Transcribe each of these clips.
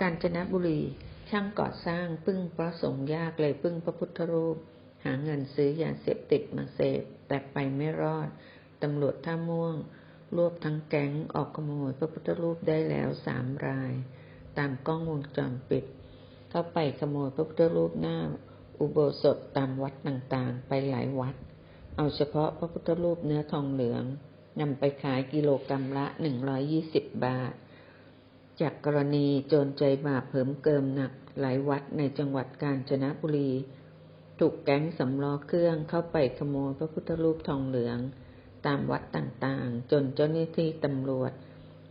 กาญจนบุรี ช่างก่อสร้างพึ่งพระสงฆ์ยากเลยพึ่งพระพุทธรูป หาเงินซื้อยาเสพติดมาเสพแต่ไปไม่รอด ตำรวจท่าม่วง รวบทั้งแก๊งออกขโมยพระพุทธรูปได้แล้วสามราย ตามกล้องวงจรปิด เข้าไปขโมยพระพุทธรูปหน้า อุโบสถตามวัดต่างๆ ไปหลายวัด เอาเฉพาะพระพุทธรูปเนื้อทองเหลืองนำไปขายกิโลกรรัมละหนึ่งร้อยี่สิบบาท จากกรณีโจรใจบาปเผิมเกิมหนักหลายวัดในจังหวัดกาญจนบุรี ถูกแก๊งสำล้อเครื่องเข้าไปขโมยพระพุทธรูปทองเหลือง ตามวัดต่างๆ จนเจ้าหน้าที่ตำรวจ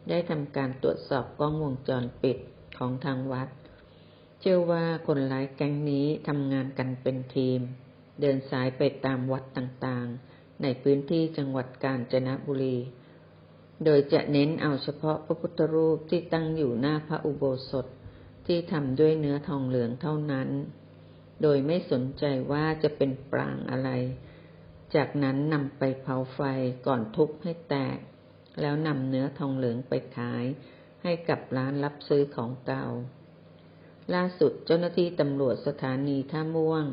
ได้ทำการตรวจสอบกล้องวงจรปิดของทางวัด เชื่อว่าคนร้ายแก๊งนี้ทำงานกันเป็นทีม เดินสายไปตามวัดต่างๆ ในพื้นที่จังหวัดกาญจนบุรี โดยจะเน้นเอาเฉพาะพระพุทธรูปที่ตั้งอยู่หน้าพระอุโบสถที่ทำด้วยเนื้อทองเหลืองเท่านั้น โดยไม่สนใจว่าจะเป็นปรางอะไร จากนั้นนำไปเผาไฟก่อนทุบให้แตก แล้วนำเนื้อทองเหลืองไปขายให้กับร้านรับซื้อของเก่า ล่าสุดเจ้าหน้าที่ตำรวจสถานีท่าม่วง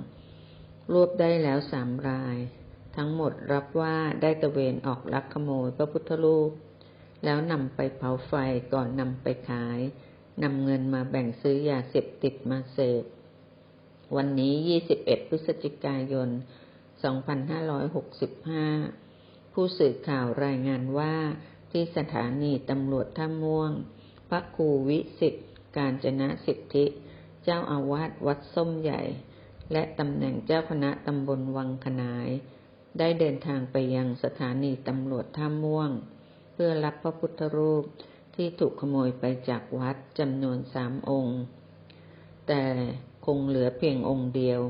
รวบได้แล้วสามราย ทั้งหมดรับว่าได้ตะเวนออกลักขโมยพระพุทธรูป แล้วนำไปเผาไฟก่อนนำไปขายนำเงินมาแบ่งซื้อยาเสพติดมาเสพวันนี้ 21 พฤศจิกายน 2565 ผู้สื่อข่าวรายงานว่าที่สถานีตำรวจท่าม่วง พระครูวิสิทธิ์ การจนะสิทธิ เจ้าอาวาสวัดส้มใหญ่ และตำแหน่งเจ้าคณะตำบลวังขนาย ได้เดินทางไปยังสถานีตำรวจท่าม่วง พื่อรับพระพุทธรูปที่ถูกขโมยไปจากวัดจำนวนสามองค์ แต่คงเหลือเพียงองค์เดียว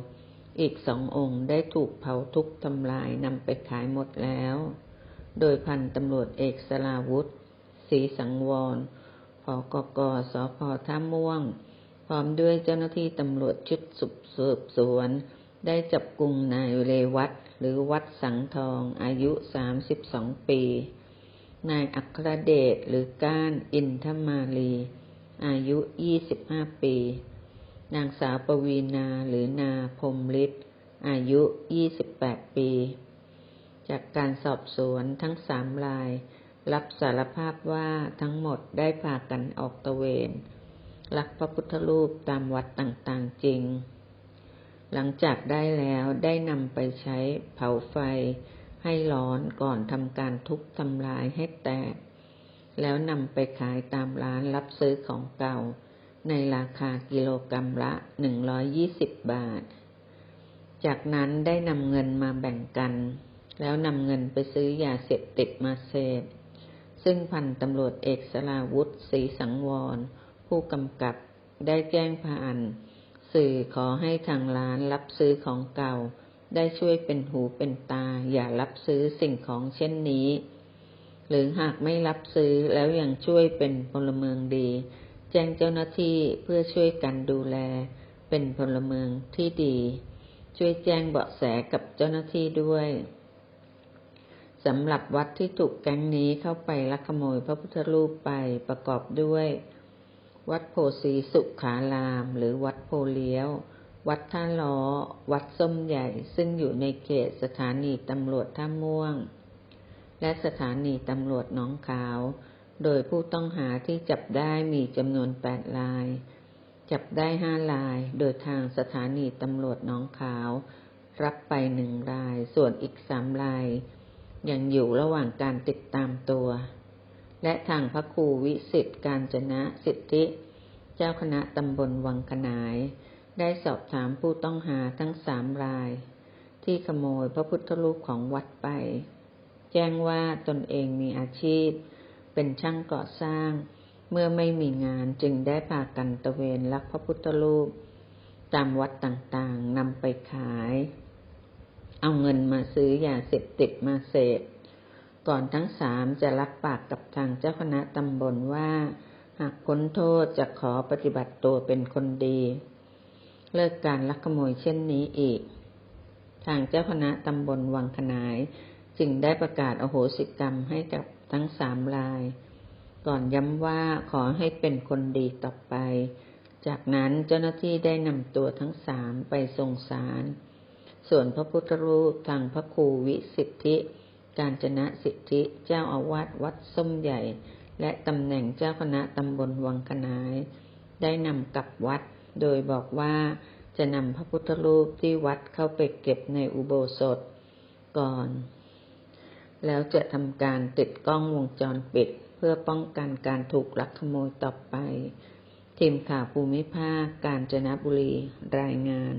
อีกสององค์ได้ถูกเผาทุกทำลายนำไปขายหมดแล้ว โดยพันตำรวจเอกสลาวุธศรีสังวรพกกสพท่าม่วง พร้อมด้วยเจ้าหน้าที่ตำรวจชุดสืบสวน ได้จับกลุ่มนายเลวัตหรือวัดสังทองอายุ 32 ปี นายอัครเดชหรือก้านอินทมาลี อายุ 25 ปี นางสาวปวีนาหรือนาพมฤทธิ์อายุ 28 ปี จากการสอบสวนทั้งสามราย รับสารภาพว่าทั้งหมดได้พากันออกตะเวนลักพระพุทธรูปตามวัดต่างๆจริง หลังจากได้แล้วได้นำไปใช้เผาไฟ ให้ร้อนก่อนทำการทุบทำลายให้แตก แล้วนำไปขายตามร้านรับซื้อของเก่า ในราคากิโลกรรัมละหนึ่งร้อยยี่สิบบาท จากนั้นได้นำเงินมาแบ่งกัน แล้วนำเงินไปซื้อยาเสพติดมาเสพซึ่งพันตำรวจเอกสลาวุฒิศรีสังวร ผู้กำกับได้แจ้งผ่าน สื่อขอให้ทางร้านรับซื้อของเก่า ได้ช่วยเป็นหูเป็นตา อย่ารับซื้อสิ่งของเช่นนี้ หรือหากไม่รับซื้อแล้วยังช่วยเป็นพลเมืองดี แจ้งเจ้าหน้าที่เพื่อช่วยกันดูแล เป็นพลเมืองที่ดี ช่วยแจ้งเบาะแสกับเจ้าหน้าที่ด้วยสำหรับวัดที่ถูกแก๊งนี้เข้าไปลักขโมยพระพุทธรูปไปประกอบด้วย วัดโพสีสุขาราม หรือวัดโพเลี้ยว วัดท่าล้อ วัดส้มใหญ่ ซึ่งอยู่ในเขตสถานีตำรวจท่าม่วง และสถานีตำรวจน้องขาว โดยผู้ต้องหาที่จับได้มีจำนวนแปดลาย จับได้ห้าลาย โดยทางสถานีตำรวจน้องขาว รับไปหนึ่งราย ส่วนอีกสามลาย ยังอยู่ระหว่างการติดตามตัว และทางพระครูวิสิตการจนะสิทธิ เจ้าคณะตำบลวังขนาย ได้สอบถามผู้ต้องหาทั้งสามราย ที่ขโมยพระพุทธรูปของวัดไป แจ้งว่าตนเองมีอาชีพ เป็นช่างก่อสร้าง เมื่อไม่มีงานจึงได้พากันตะเวนลักพระพุทธรูป ตามวัดต่างๆนำไปขาย เอาเงินมาซื้อยาเสพติดมาเสพก่อนทั้งสามจะรับปากกับทางเจ้าคณะตำบลว่า หากพ้นโทษจะขอปฏิบัติตัวเป็นคนดี เลิกการลักขโมยเช่นนี้อีก ทางเจ้าคณะตำบลวังขนาย จึงได้ประกาศอโหสิกรรมให้กับทั้งสามราย ก่อนย้ำว่าขอให้เป็นคนดีต่อไป จากนั้นเจ้าหน้าที่ได้นำตัวทั้งสามไปส่งสาร ส่วนพระพุทธรูปทางพระครูวิสิทธิ การจนะสิทธิเจ้าอาวาสวัดส้มใหญ่ และตำแหน่งเจ้าคณะตำบลวังคนาย ได้นำกลับวัด โดยบอกว่าจะนำพระพุทธรูปที่วัดเข้าไปเก็บในอุโบสถก่อน แล้วจะทำการติดกล้องวงจรปิด เพื่อป้องกันการถูกลักขโมยต่อไป ทีมข่าวภูมิภาคการจนบุรีรายงาน